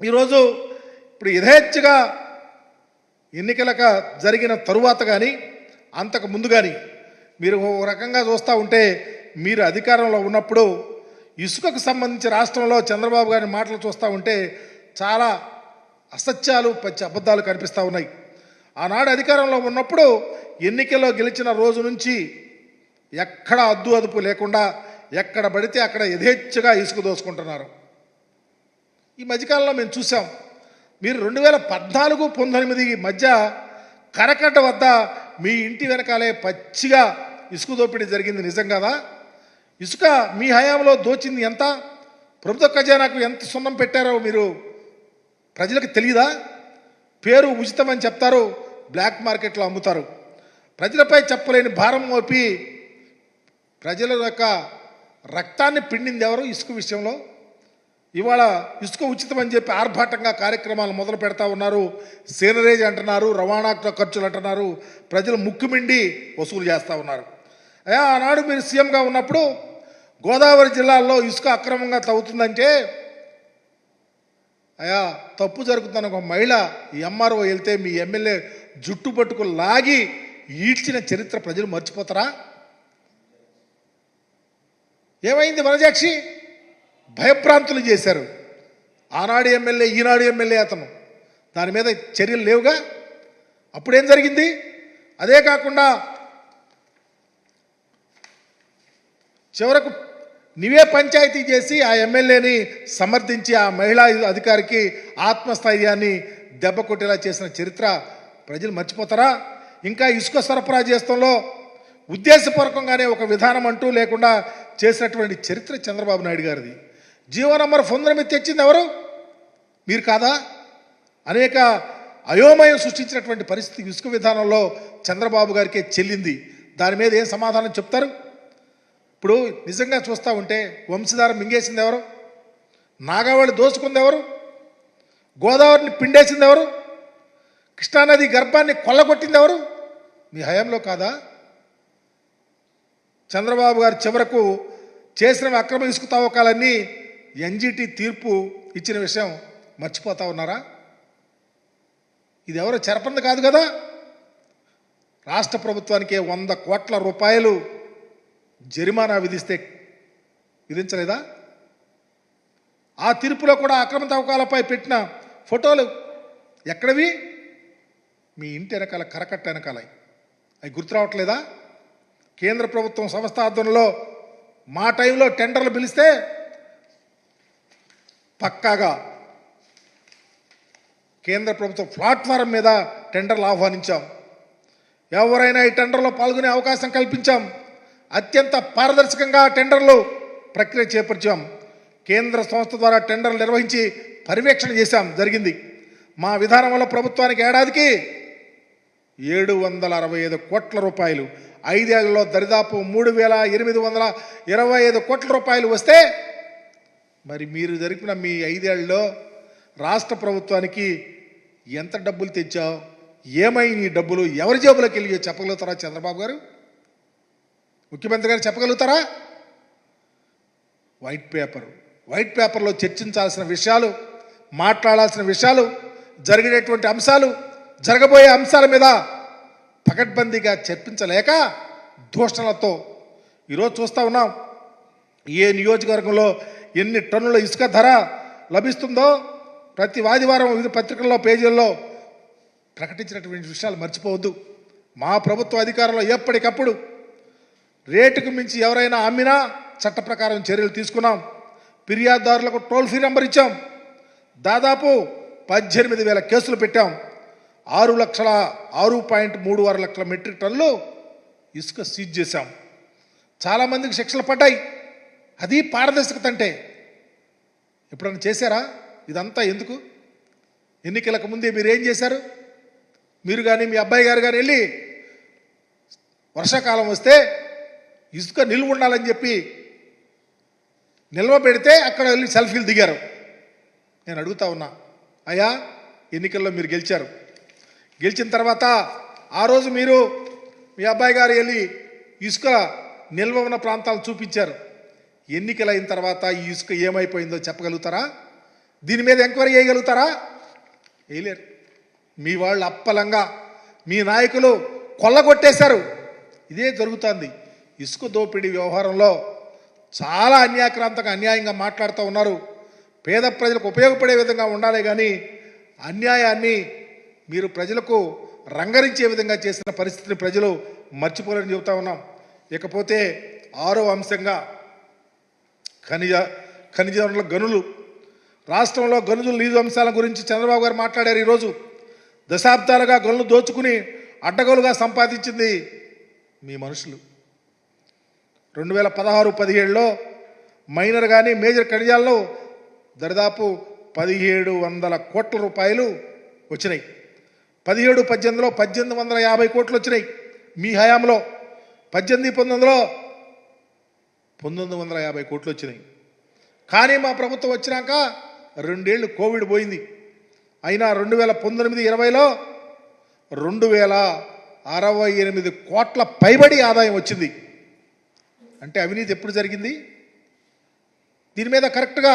ఈరోజు ఇప్పుడు యథేచ్ఛగా ఎన్నికలక జరిగిన తరువాత కానీ అంతకు ముందు కానీ మీరు ఓ రకంగా చూస్తూ ఉంటే మీరు అధికారంలో ఉన్నప్పుడు ఇసుకకు సంబంధించి రాష్ట్రంలో చంద్రబాబు గారి మాటలు చూస్తూ ఉంటే చాలా అసత్యాలు పచ్చి అబద్ధాలు కనిపిస్తూ ఉన్నాయి. ఆనాడు అధికారంలో ఉన్నప్పుడు ఎన్నికల్లో గెలిచిన రోజు నుంచి ఎక్కడ అద్దు అదుపు లేకుండా ఎక్కడ పడితే అక్కడ యథేచ్ఛగా ఇసుక దోసుకుంటున్నారు. ఈ మధ్యకాలంలో మేము చూసాం. మీరు రెండు వేల పద్నాలుగు పంతొమ్మిది మధ్య కరకట్ట వద్ద మీ ఇంటి వెనకాలే పచ్చిగా ఇసుక దోపిడీ జరిగింది నిజం కదా ఇసుక మీ హయాంలో దోచింది ఎంత? ప్రభుత్వ ఖజానాకు ఎంత సున్నం పెట్టారో మీరు ప్రజలకు తెలియదా పేరు ఉచితం అని చెప్తారు బ్లాక్ మార్కెట్లో అమ్ముతారు. ప్రజలపై చెప్పలేని భారం మోపి ప్రజల యొక్క రక్తాన్ని పిండింది ఎవరు ఇసుక విషయంలో? ఇవాళ ఇసుక ఉచితం అని చెప్పి ఆర్భాటంగా కార్యక్రమాలు మొదలు పెడతా ఉన్నారు. సీనరేజ్ అంటున్నారు రవాణా ఖర్చులు అంటున్నారు. ప్రజలు ముక్కుమిండి వసూలు చేస్తూ ఉన్నారు. అయ్యా ఆనాడు మీరు సీఎంగా ఉన్నప్పుడు గోదావరి జిల్లాల్లో ఇసుక అక్రమంగా తవ్వుతుందంటే అయ్యా తప్పు జరుగుతున్న ఒక మహిళ ఈ ఎంఆర్ఓ వెళ్తే మీ ఎమ్మెల్యే జుట్టు పట్టుకు లాగి ఈడ్చిన చరిత్ర ప్రజలు మర్చిపోతారా? ఏమైంది వనజాక్షి భయభ్రాంతులు చేశారు. ఆనాడు ఎమ్మెల్యే ఈనాడు ఎమ్మెల్యే అతను. దాని మీద చర్యలు లేవుగా? అప్పుడేం జరిగింది? అదే కాకుండా చివరకు నీవే పంచాయతీ చేసి ఆ ఎమ్మెల్యేని సమర్థించి ఆ మహిళా అధికారికి ఆత్మస్థైర్యాన్ని దెబ్బ కొట్టేలా చేసిన చరిత్ర ప్రజలు మర్చిపోతారా? ఇంకా ఇసుక సరఫరా చేస్తంలో ఉద్దేశపూర్వకంగానే ఒక విధానం అంటూ లేకుండా చేసినటువంటి చరిత్ర చంద్రబాబు నాయుడు గారిది. జీవో నంబర్ పొందడం తెచ్చింది ఎవరు? మీరు కాదా? అనేక అయోమయం సృష్టించినటువంటి పరిస్థితి ఇసుక విధానంలో చంద్రబాబు గారికే చెల్లింది. దాని మీద ఏం సమాధానం చెప్తారు? ఇప్పుడు నిజంగా చూస్తూ ఉంటే వంశధార మింగేసింది ఎవరు? నాగావళి దోసుకుంది ఎవరు? గోదావరిని పిండేసింది ఎవరు? కృష్ణానది గర్భాన్ని కొల్లగొట్టింది ఎవరు? మీ హయాంలో కాదా? చంద్రబాబు గారు చివరకు చేసిన అక్రమ ఇసుక తవ్వకాలన్నీ ఎన్జిటి తీర్పు ఇచ్చిన విషయం మర్చిపోతా ఉన్నారా? ఇది ఎవరో చెరపంది కాదు కదా? రాష్ట్ర ప్రభుత్వానికి వంద కోట్ల రూపాయలు జరిమానా విధిస్తే విధించలేదా? ఆ తీర్పులో కూడా అక్రమ తవ్వకాలపై పెట్టిన ఫోటోలు ఎక్కడవి? మీ ఇంటి వెనకాల కరకట్ట వెనకాల. అవి గుర్తు రావట్లేదా? కేంద్ర ప్రభుత్వం సంస్థ ఆధ్వర్యంలో మా టైంలో టెండర్లు పిలిస్తే పక్కాగా కేంద్ర ప్రభుత్వం ప్లాట్ఫారం మీద టెండర్లు ఆహ్వానించాం. ఎవరైనా ఈ టెండర్లో పాల్గొనే అవకాశం కల్పించాం. అత్యంత పారదర్శకంగా టెండర్లు ప్రక్రియ చేపట్టాం. కేంద్ర సంస్థ ద్వారా టెండర్లు నిర్వహించి పర్యవేక్షణ చేశాం. జరిగింది. మా విధానం వల్ల ప్రభుత్వానికి ఏడాదికి ఏడు వందల అరవై ఐదు కోట్ల రూపాయలు. ఐదేళ్ళలో దరిదాపు మూడు వేల ఎనిమిది వందల ఇరవై ఐదు కోట్ల రూపాయలు వస్తే మరి మీరు జరిపిన మీ ఐదేళ్ళలో రాష్ట్ర ప్రభుత్వానికి ఎంత డబ్బులు తెచ్చావు? ఏమై నీ డబ్బులు ఎవరి జేబులోకి వెళ్ళి చెప్పగలుగుతారా చంద్రబాబు గారు? ముఖ్యమంత్రి గారు చెప్పగలుగుతారా? వైట్ పేపర్ వైట్ పేపర్లో చర్చించాల్సిన విషయాలు మాట్లాడాల్సిన విషయాలు జరిగేటువంటి అంశాలు జరగబోయే అంశాల మీద పకడ్బందీగా చర్చించలేక దూషణలతో ఈరోజు చూస్తూ ఉన్నాం. ఏ నియోజకవర్గంలో ఎన్ని టన్నుల ఇసుక ధర లభిస్తుందో ప్రతి ఆదివారం వివిధ పత్రికల్లో పేజీల్లో ప్రకటించినటువంటి విషయాలు మర్చిపోవద్దు. మా ప్రభుత్వ అధికారంలో ఎప్పటికప్పుడు రేటుకు మించి ఎవరైనా అమ్మినా చట్ట ప్రకారం చర్యలు తీసుకున్నాం. ఫిర్యాదుదారులకు టోల్ ఫ్రీ నెంబర్ ఇచ్చాం. దాదాపు పద్దెనిమిది వేల కేసులు పెట్టాం. ఆరు లక్షల ఆరు పాయింట్ మూడు ఆరు లక్షల మెట్రిక్ టన్నులు ఇసుక సీజ్ చేశాం. చాలామందికి శిక్షలు పడ్డాయి. అది పారదర్శకత అంటే ఎప్పుడన్నా చేశారా? ఇదంతా ఎందుకు? ఎన్నికలకు ముందే మీరు ఏం చేశారు? మీరు కానీ మీ అబ్బాయి గారు కానీ వెళ్ళి వర్షాకాలం వస్తే ఇసుక నిల్వ ఉండాలని చెప్పి నిల్వ పెడితే అక్కడ వెళ్ళి సెల్ఫీలు దిగారు. నేను అడుగుతా ఉన్నా అయ్యా ఎన్నికల్లో మీరు గెలిచారు. గెలిచిన తర్వాత ఆ రోజు మీరు మీ అబ్బాయి గారు వెళ్ళి ఇసుక నిల్వ ఉన్న ప్రాంతాలు చూపించారు. ఎన్నికలైన తర్వాత ఈ ఇసుక ఏమైపోయిందో చెప్పగలుగుతారా? దీని మీద ఎంక్వైరీ చేయగలుగుతారా? వేయలేరు మీ వాళ్ళు అప్పలంగా మీ నాయకులు కొల్లగొట్టేశారు. ఇదే జరుగుతుంది. ఇసుక దోపిడీ వ్యవహారంలో చాలా అన్యాక్రాంతంగా అన్యాయంగా మాట్లాడుతూ ఉన్నారు. పేద ప్రజలకు ఉపయోగపడే విధంగా ఉండాలి కానీ అన్యాయాన్ని మీరు ప్రజలకు రంగరించే విధంగా చేసిన పరిస్థితిని ప్రజలు మర్చిపోలేని చెబుతా ఉన్నాం. ఇకపోతే ఆరో అంశంగా ఖనిజ ఖనిజ వనరుల గనులు. రాష్ట్రంలో గనుజుల లీజు అంశాల గురించి చంద్రబాబు గారు మాట్లాడారు ఈరోజు. దశాబ్దాలుగా గనులు దోచుకుని అడ్డగోలుగా సంపాదించింది మీ మనుషులు. రెండు వేల పదహారు పదిహేడులో మైనర్ కానీ మేజర్ ఖనిజాల్లో దరిదాపు పదిహేడు వందల కోట్ల రూపాయలు వచ్చినాయి. పదిహేడు పద్దెనిమిదిలో పద్దెనిమిది వందల యాభై కోట్లు వచ్చినాయి. మీ హయాంలో పద్దెనిమిది పంతొమ్మిదిలో పంతొమ్మిది వందల యాభై కోట్లు వచ్చినాయి. కానీ మా ప్రభుత్వం వచ్చినాక రెండేళ్ళు కోవిడ్ పోయింది. అయినా రెండు వేల పంతొమ్మిది ఇరవైలో రెండు వేల అరవై ఎనిమిది కోట్ల పైబడి ఆదాయం వచ్చింది. అంటే అవినీతి ఎప్పుడు జరిగింది? దీని మీద కరెక్ట్గా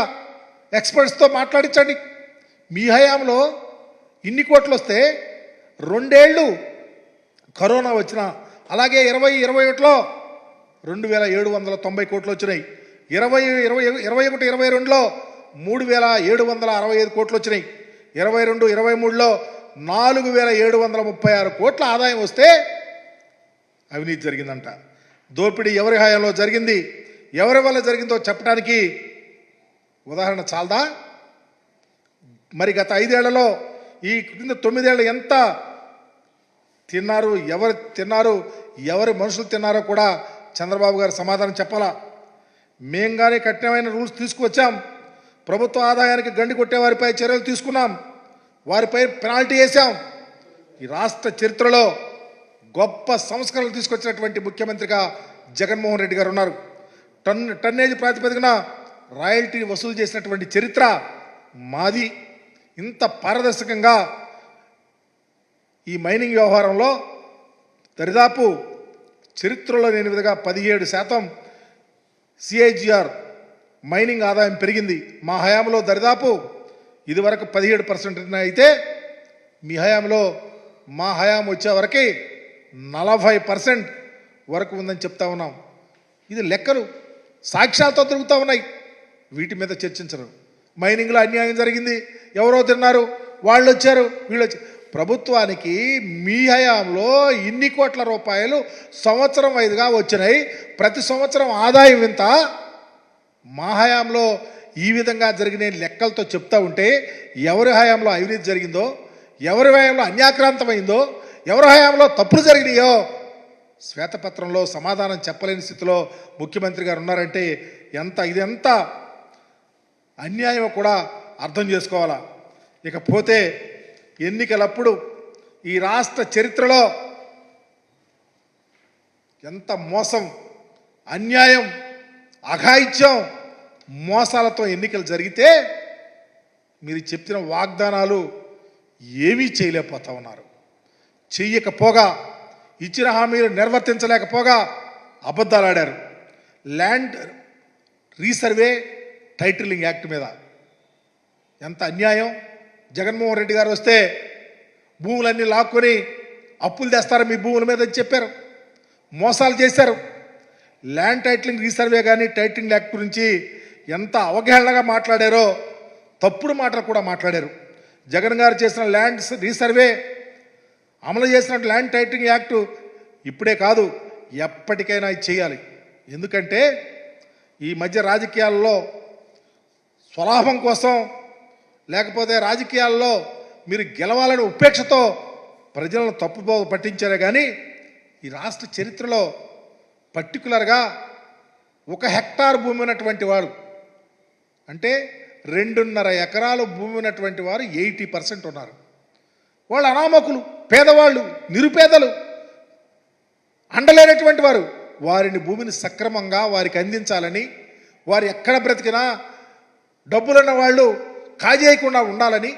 ఎక్స్పర్ట్స్తో మాట్లాడించండి. మీ హయాంలో ఇన్ని కోట్లు వస్తే రెండేళ్ళు కరోనా వచ్చిన అలాగే ఇరవై ఇరవై ఒకటిలో రెండు వేల ఏడు వందల తొంభై కోట్లు వచ్చినాయి. ఇరవై ఇరవై ఇరవై ఒకటి ఇరవై రెండులో మూడు వేల ఏడు వందల అరవై ఐదు కోట్లు వచ్చినాయి. ఇరవై రెండు ఇరవై మూడులో నాలుగు వేల ఏడు వందల ముప్పై ఆరు కోట్ల ఆదాయం వస్తే అవినీతి జరిగిందంట. దోపిడీ ఎవరి హయాంలో జరిగింది? ఎవరి వల్ల జరిగిందో చెప్పడానికి ఉదాహరణ చాలదా? మరి గత ఐదేళ్ళలో ఈ క్రింద తొమ్మిదేళ్ళు ఎంత తిన్నారు ఎవరు తిన్నారు ఎవరి మనుషులు తిన్నారో కూడా చంద్రబాబు గారు సమాధానం చెప్పాలా? మేం కానీ కఠినమైన రూల్స్ తీసుకువచ్చాం. ప్రభుత్వ ఆదాయానికి గండి కొట్టే వారిపై చర్యలు తీసుకున్నాం. వారిపై పెనాల్టీ వేసాం ఈ రాష్ట్ర చరిత్రలో గొప్ప సంస్కరణలు తీసుకొచ్చినటువంటి ముఖ్యమంత్రిగా జగన్మోహన్ రెడ్డి గారు ఉన్నారు. టన్ టన్నేజ్ ప్రాతిపదికన రాయల్టీ వసూలు చేసినటువంటి చరిత్ర మాది. ఇంత పారదర్శకంగా ఈ మైనింగ్ వ్యవహారంలో దరిదాపు చరిత్రలో లేని విధంగా పదిహేడు శాతం సిఐజిఆర్ మైనింగ్ ఆదాయం పెరిగింది. మా హయాంలో దరిదాపు ఇదివరకు పదిహేడు పర్సెంట్ అయితే మీ హయాంలో మా హయాం వచ్చేవరకు నలభై పర్సెంట్ వరకు ఉందని చెప్తా ఉన్నాం. ఇది లెక్కలు. సాక్ష్యాలతో తిరుగుతూ ఉన్నాయి. వీటి మీద చర్చించరు. మైనింగ్లో అన్యాయం జరిగింది. ఎవరో తిన్నారు. వాళ్ళు వచ్చారు వీళ్ళు వచ్చారు ప్రభుత్వానికి మీ హయాంలో ఇన్ని కోట్ల రూపాయలు సంవత్సరం ఐదుగా వచ్చినాయి. ప్రతి సంవత్సరం ఆదాయం ఇంత. మా హయాంలో ఈ విధంగా జరిగిన లెక్కలతో చెప్తా ఉంటే ఎవరి హయాంలో అవినీతి జరిగిందో ఎవరి హయాంలో అన్యాక్రాంతమైందో ఎవరి హయాంలో తప్పులు జరిగినాయో శ్వేతపత్రంలో సమాధానం చెప్పలేని స్థితిలో ముఖ్యమంత్రి గారు ఉన్నారంటే ఎంత ఇదెంత అన్యాయం కూడా అర్థం చేసుకోవాలా. ఇకపోతే ఎన్నికలప్పుడు ఈ రాష్ట్ర చరిత్రలో ఎంత మోసం అన్యాయం అఘాయిత్యం మోసాలతో ఎన్నికలు జరిగితే మీరు చెప్పిన వాగ్దానాలు ఏమీ చేయలేకపోతా ఉన్నారు. చెయ్యకపోగా ఇచ్చిన హామీలు నిర్వర్తించలేకపోగా అబద్ధాలు ఆడారు. ల్యాండ్ రీసర్వే టైటిలింగ్ యాక్ట్ మీద ఎంత అన్యాయం జగన్మోహన్ రెడ్డి గారు వస్తే భూములన్నీ లాక్కొని అప్పులు తెస్తారు మీ భూముల మీద అని చెప్పారు. మోసాలు చేశారు. ల్యాండ్ టైటిలింగ్ రీసర్వే కానీ టైటిలింగ్ యాక్ట్ గురించి ఎంత అవగాహనగా మాట్లాడారో తప్పుడు మాటలు కూడా మాట్లాడారు. జగన్ గారు చేసిన ల్యాండ్ రీసర్వే అమలు చేసిన ల్యాండ్ టైటిలింగ్ యాక్టు ఇప్పుడే కాదు ఎప్పటికైనా ఇది చేయాలి. ఎందుకంటే ఈ మధ్య రాజకీయాల్లో స్వలాభం కోసం లేకపోతే రాజకీయాల్లో మీరు గెలవాలని ఉపేక్షతో ప్రజలను తప్పుబో పట్టించారే కానీ ఈ రాష్ట్ర చరిత్రలో పర్టికులర్గా ఒక హెక్టార్ భూమి ఉన్నటువంటి వారు. అంటే రెండున్నర ఎకరాలు భూమి ఉన్నటువంటి వారు ఎయిటీ పర్సెంట్ ఉన్నారు. వాళ్ళు అనామకులు పేదవాళ్ళు నిరుపేదలు అండలేనటువంటి వారు. వారిని భూమిని సక్రమంగా వారికి అందించాలని వారు ఎక్కడ బ్రతికినా డబ్బులున్న వాళ్ళు కాజేయకుండా ఉండాలని